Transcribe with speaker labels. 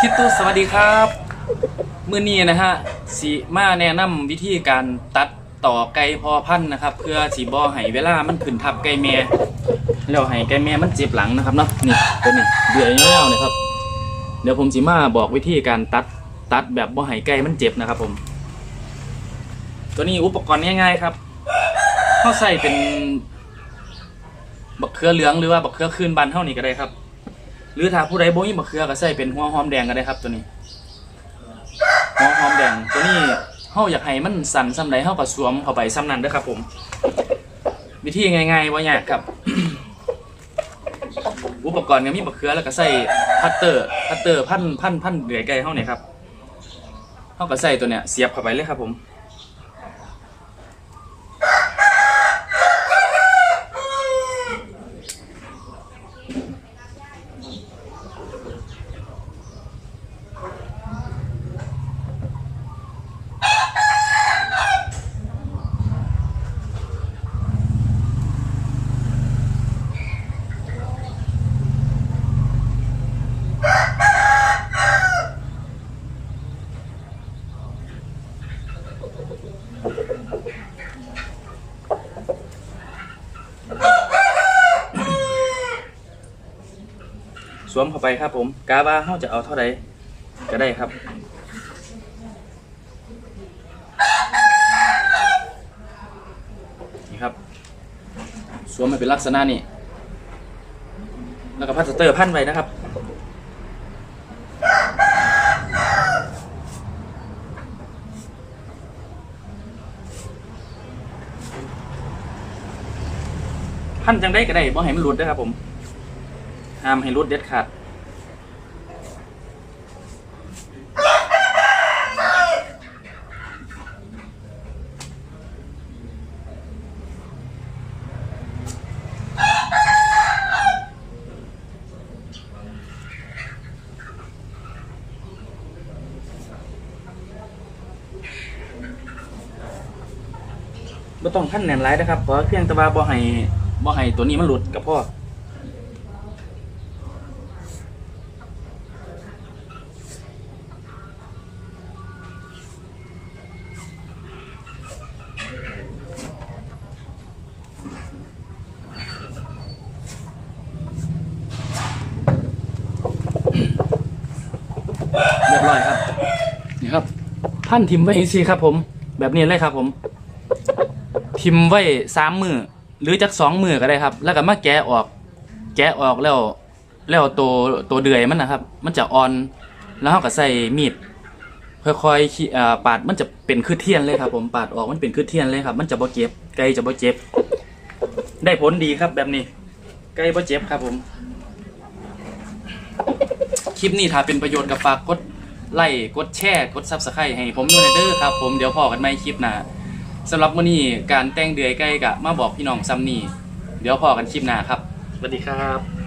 Speaker 1: คิดตุสวัสดีครับมื้อนี้นะฮะสิมาแนะนำวิธีการตัดต่อไก่พอพันธุ์นะครับ เพื่อสิบ่ให้เวลามันขึ้นทับไก่แม่แล้วให้ไก่แม่มันเจ็บหลังนะครับเนาะนี่ตัวนี้เดือยยาวๆนะครับ เดี๋ยวผมสิมาบอกวิธีการตัดตัดแบบบ่ให้ไก่มันเจ็บนะครับผม ตัวนี้อุปกรณ์ง่ายๆครับเขาใส่เป็นบักเขือเหลืองหรือว่าบักเขือคืนบันเท่านี้ก็ได้ครับ หรือถ้าผู้ใดบ่มีมะเขือก็ใส่เป็นหัวหอมแดงก็ได้ครับตัวนี้หัวหอมแดงตัวนี้เฮาอยากให้มันสั่นซ้ำใดเฮาก็สวมเข้าไปซ้ำนั้นเด้อครับ ผม วิธีง่ายๆบ่ยากครับ อุปกรณ์ก็มีมะเขือแล้วก็ใส่พัตเตอร์พัตเตอร์พันพันพันเดือยไก่เฮาเนี่ยครับเฮาก็ใส่ตัวเนี้ยเสียบเข้าไปเลยครับผม สวมเข้าไปครับผมกาบาเฮาจะเอาเท่าใดก็ได้ครับ นี่ครับ สวมให้เป็นลักษณะนี้ แล้วก็พลาสเตอร์พันไว้นะครับพันจังได้ก็ได้บ่ให้มันหลุดนะครับผม ห้ามให้รุดเด็ดขาดบ่ต้องพันแน่นหลายนะครับเพราะเพียงแต่ว่าบ่ให้บ่ให้ตัวนี้มันหลุดกับพ่อ เรียบร้อยครับ นี่ครับ พันทิมไว้สิครับ ผม แบบนี้เลยครับ ผม ทิมไว้สามมือหรือจักสองมือก็ได้ครับ แล้วก็มาแกะออก แกะออกแล้ว แล้วตัวตัวเดือยมันนะครับ มันจะอ่อน แล้วเราก็ใส่มีดค่อยๆขี้อ่าปาดมันจะเป็นคือเทียนเลยครับ ผมปาดออกมันเป็นคือเทียนเลยครับ มันจะบ่เจ็บไก่จะบ่เจ็บ ได้ผลดีครับแบบนี้ ไก่บ่เจ็บครับผม คลิปนี้ถ้าเป็นประโยชน์กับฝากกดไลค์กดแชร์กดซับสไครต์ให้ผมด้วยนะเด้อครับ ผมเดี๋ยวพอกันไหม่คลิปหน้าสำหรับมื้อนี้การแต่งเดือยใกล้กะมาบอกพี่น้องซัมนี่เดี๋ยวพอกันคลิปหน้าครับสวัสดีครับ